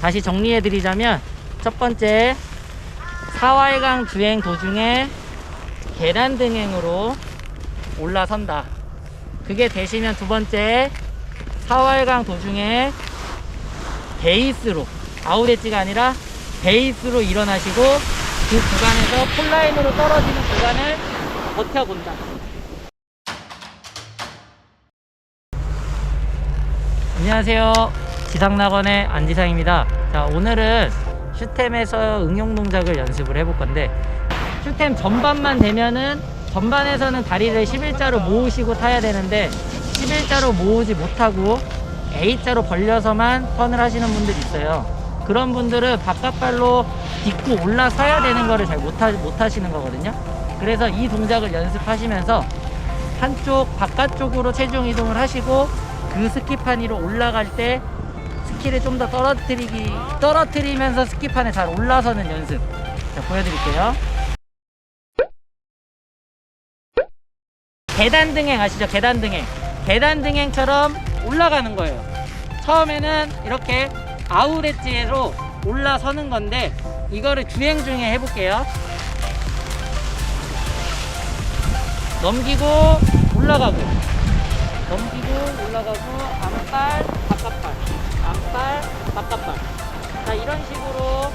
다시 정리해 드리자면 첫 번째 사활강 주행 도중에 계단 등행으로 올라선다. 그게 되시면 두 번째 사활강 도중에 베이스로 아웃엣지가 아니라 베이스로 일어나시고 그 구간에서 폴라인으로 떨어지는 구간을 버텨본다. 안녕하세요. 지상낙원의 안지상입니다. 자, 오늘은 슈템에서 응용 동작을 연습을 해볼 건데 슈템 전반만 되면은 전반에서는 다리를 11자로 모으시고 타야 되는데 11자로 모으지 못하고 A자로 벌려서만 턴을 하시는 분들이 있어요. 그런 분들은 바깥발로 딛고 올라서야 되는 거를 잘 못하, 못하시는 거거든요. 그래서 이 동작을 연습하시면서 한쪽 바깥쪽으로 체중 이동을 하시고 그 스키판 위로 올라갈 때 스키를 좀 더 떨어뜨리기 떨어뜨리면서 스키판에 잘 올라서는 연습. 자 보여드릴게요. 계단 등행 아시죠? 계단 등행. 계단 등행처럼 올라가는 거예요. 처음에는 이렇게 아웃엣지로 올라서는 건데 이거를 주행 중에 해볼게요. 넘기고 올라가고. 넘기고 올라가고 앞발 바깥발 앞발 바깥발 자 이런 식으로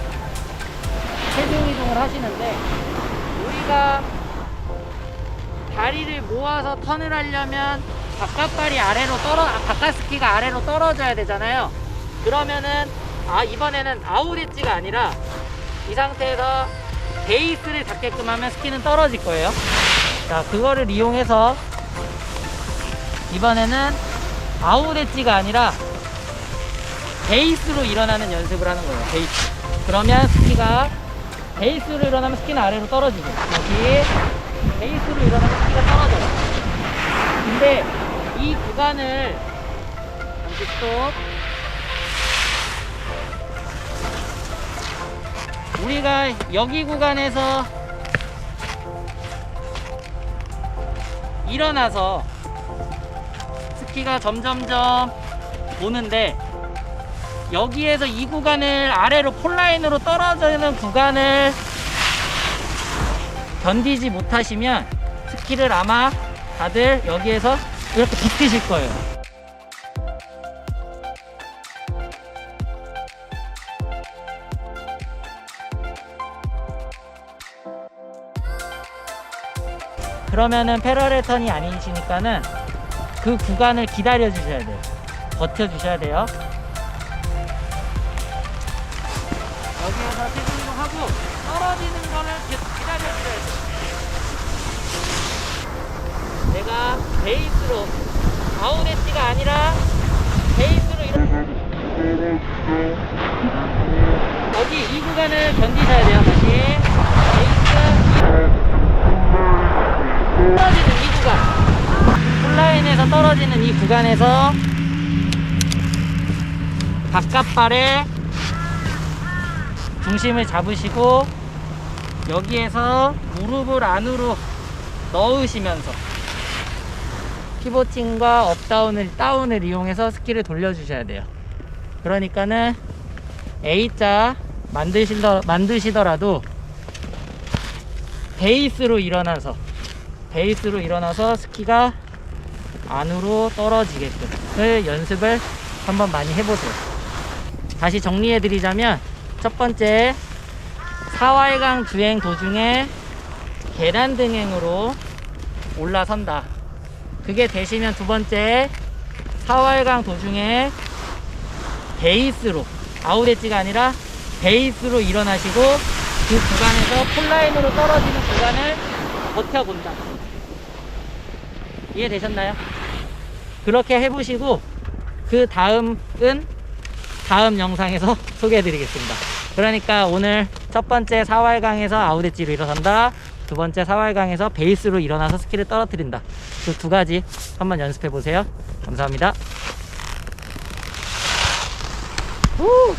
체중 이동을 하시는데 우리가 다리를 모아서 턴을 하려면 바깥발이 아래로 떨어 아, 바깥 스키가 아래로 떨어져야 되잖아요. 그러면은 아 이번에는 아웃 엣지가 아니라 이 상태에서 베이스를 잡게끔 하면 스키는 떨어질 거예요. 자 그거를 이용해서 이번에는 아웃 엣지가 아니라 베이스로 일어나는 연습을 하는 거예요. 베이스. 그러면 스키가 베이스로 일어나면 스키는 아래로 떨어지고 다시 베이스로 일어나면 스키가 떨어져요. 근데 이 구간을 잠시 스톱. 우리가 여기 구간에서 일어나서 스키가 점점점 오는데 여기에서 이 구간을 아래로 폴라인으로 떨어지는 구간을 견디지 못하시면 스키를 아마 다들 여기에서 이렇게 비트실 거예요. 그러면은 패러렐 턴이 아니시니까는 그 구간을 기다려 주셔야 돼요. 버텨 주셔야 돼요. 여기에서 세팅을 하고 떨어지는 거를 계속 기다려 주셔야 돼요. 내가 베이스로 아웃엣지가 아니라 베이스로 이렇게 여기 이 구간을 견디셔야 돼요. 다시 베이스 떨어지는 이 구간 폴라인에서 떨어지는 이 구간에서 바깥발에 중심을 잡으시고 여기에서 무릎을 안으로 넣으시면서 피보팅과 업다운을 다운을 이용해서 스키를 돌려주셔야 돼요. 그러니까는 A자 만드시더, 만드시더라도 베이스로 일어나서 베이스로 일어나서 스키가 안으로 떨어지게끔을 연습을 한번 많이 해보세요. 다시 정리해 드리자면 첫 번째 사활강 주행 도중에 계단 등행으로 올라선다. 그게 되시면 두 번째 사활강 도중에 베이스로 아웃엣지가 아니라 베이스로 일어나시고 그 구간에서 폴라인으로 떨어지는 구간을 버텨본다. 이해되셨나요? 그렇게 해보시고 그 다음은 다음 영상에서 소개해드리겠습니다. 그러니까 오늘 첫 번째 사활강에서 아웃엣지로 일어선다. 두 번째 사활강에서 베이스로 일어나서 스키를 떨어뜨린다. 그 두 가지 한번 연습해 보세요. 감사합니다. 후!